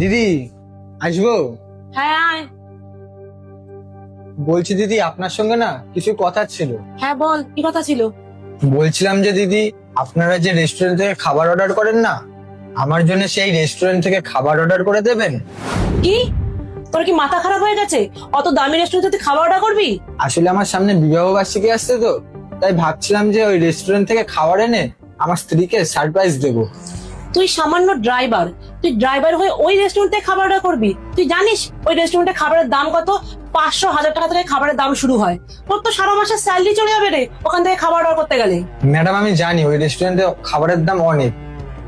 দিদি আসব? হ্যাঁ বলছি দিদি আপনার সঙ্গে না কিছু কথা ছিল। হ্যাঁ বল কি কথা ছিল? বলছিলাম যে দিদি আপনারা যে রেস্টুরেন্ট থেকে খাবার অর্ডার করেন না আমার জন্য সেই রেস্টুরেন্ট থেকে খাবার অর্ডার করে দেবেন? কি? তোর কি মাথা খারাপ হয়ে গেছে? অত দামি রেস্টুরেন্টে তুই খাবার অর্ডার করবি? আসলে আমার সামনে বিবাহ বার্ষিকী আসছে তো তাই ভাবছিলাম যে ওই রেস্টুরেন্ট থেকে খাবার এনে আমার স্ত্রীকে সারপ্রাইজ দেবো। তুই সামান্য ড্রাইভার তুই ড্রাইভার হয়ে ওই রেস্টুরেন্টে খাবার অর্ডার করবি। তুই জানিস ওই রেস্টুরেন্টে খাবারের দাম কত? পাঁচশো হাজার টাকা থেকে খাবারের দাম শুরু হয়। তোর তো সারা মাসের স্যালারি চলে যাবে রে ওখান থেকে খাবার অর্ডার করতে গেলে। ম্যাডাম আমি জানি ওই রেস্টুরেন্টে খাবারের দাম অনেক।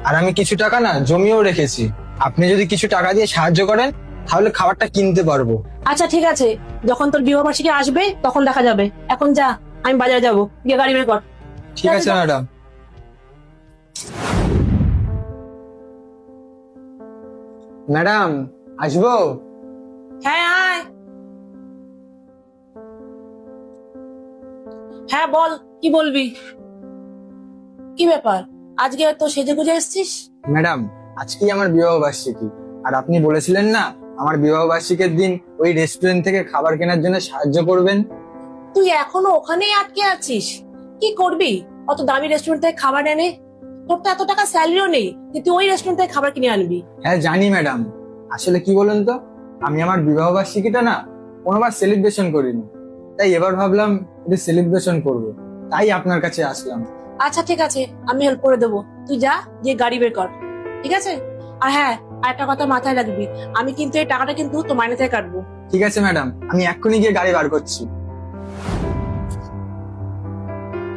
আর আমি কিছু টাকা না জমিয়েও রেখেছি। আপনি যদি কিছু টাকা দিয়ে সাহায্য করেন তাহলে খাবারটা কিনতে পারব। আচ্ছা ঠিক আছে। যখন তোর বিবাহ বার্ষিকী আসবে তখন দেখা যাবে। এখন যা আমি বাজারে যাব। গিয়ে গাড়ি বের কর। ঠিক আছে ম্যাডাম। ম্যাডাম আসব? হ্যাঁ আয়। হ্যাঁ বল কি বলবি? কি ব্যাপার? আজকে তো সেজে গুজে এসছিস? ম্যাডাম আজকেই আমার বিবাহ বার্ষিকী। আর আপনি বলেছিলেন না আমার বিবাহ বার্ষিকীর দিন ওই রেস্টুরেন্ট থেকে খাবার কেনার জন্য সাহায্য করবেন? তুই এখনও ওখানেই আটকে আছিস? কি করবি? অত দামি রেস্টুরেন্ট থেকে খাবার এনে তোর তো এত টাকা স্যালারিও নেই যে তুই ওই রেস্টুরেন্ট থেকে খাবার কিনে আনবি। হ্যাঁ জানি ম্যাডাম। আসলে কি বলুন তো? আমি আমার বিবাহ বার্ষিকীটা না কোনোবার সেলিব্রেশন করিনি। তাই এবার ভাবলাম একটু সেলিব্রেশন করব। তাই আপনার কাছে আসলাম। আচ্ছা ঠিক আছে আমি হেল্প করে দেবো। তুই যা গিয়ে গাড়ি বের কর। ঠিক আছে? আর হ্যাঁ আর একটা কথা মাথায় রাখবি। আমি কিন্তু এই টাকাটা কিন্তু তোর মাইনে থেকে কাটবো। ঠিক আছে ম্যাডাম আমি এক্ষুনি গিয়ে গাড়ি বার করছি।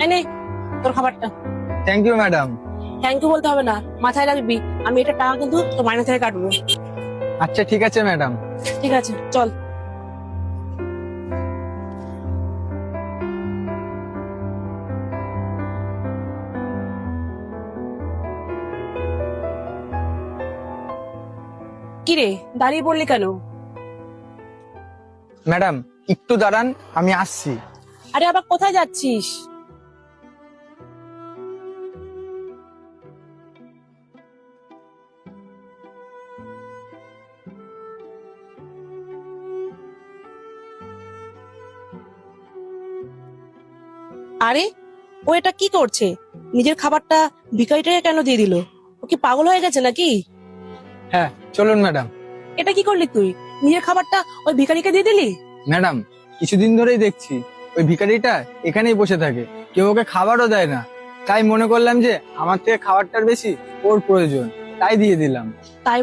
এই নে তোর খাবারটা। Thank you madam. Thank you বলতে হবে না। মাথায় রাখবি। আমি এটা টাকা কিন্তু তোর মাইনে থেকে কাটবো। আচ্ছা ঠিক আছে ম্যাডাম। ঠিক আছে চল। কিরে দাঁড়িয়ে পড়লি কেন? ম্যাডাম একটু দাঁড়ান আমি আসছি। আরে আবার কোথায় যাচ্ছিস? আরে ও এটা কি করছে? নিজের খাবারটা ভিখারিটাকে কেন দিয়ে দিল? ও কি পাগল হয়ে গেছে নাকি? হ্যাঁ চলুন ম্যাডাম। এটা কি করলি তুই? নিজের খাবারটা ওই ভিখারিকে দিয়ে দিলি? ম্যাডাম কিছুদিন ধরেই দেখছি ওই ভিখারিটা এখানেই বসে থাকে। কেউ ওকে খাবারও দেয় না। তাই মনে করলাম যে আমার থেকে খাবারটার বেশি ওর প্রয়োজন। তাই দিয়ে দিলাম। তাই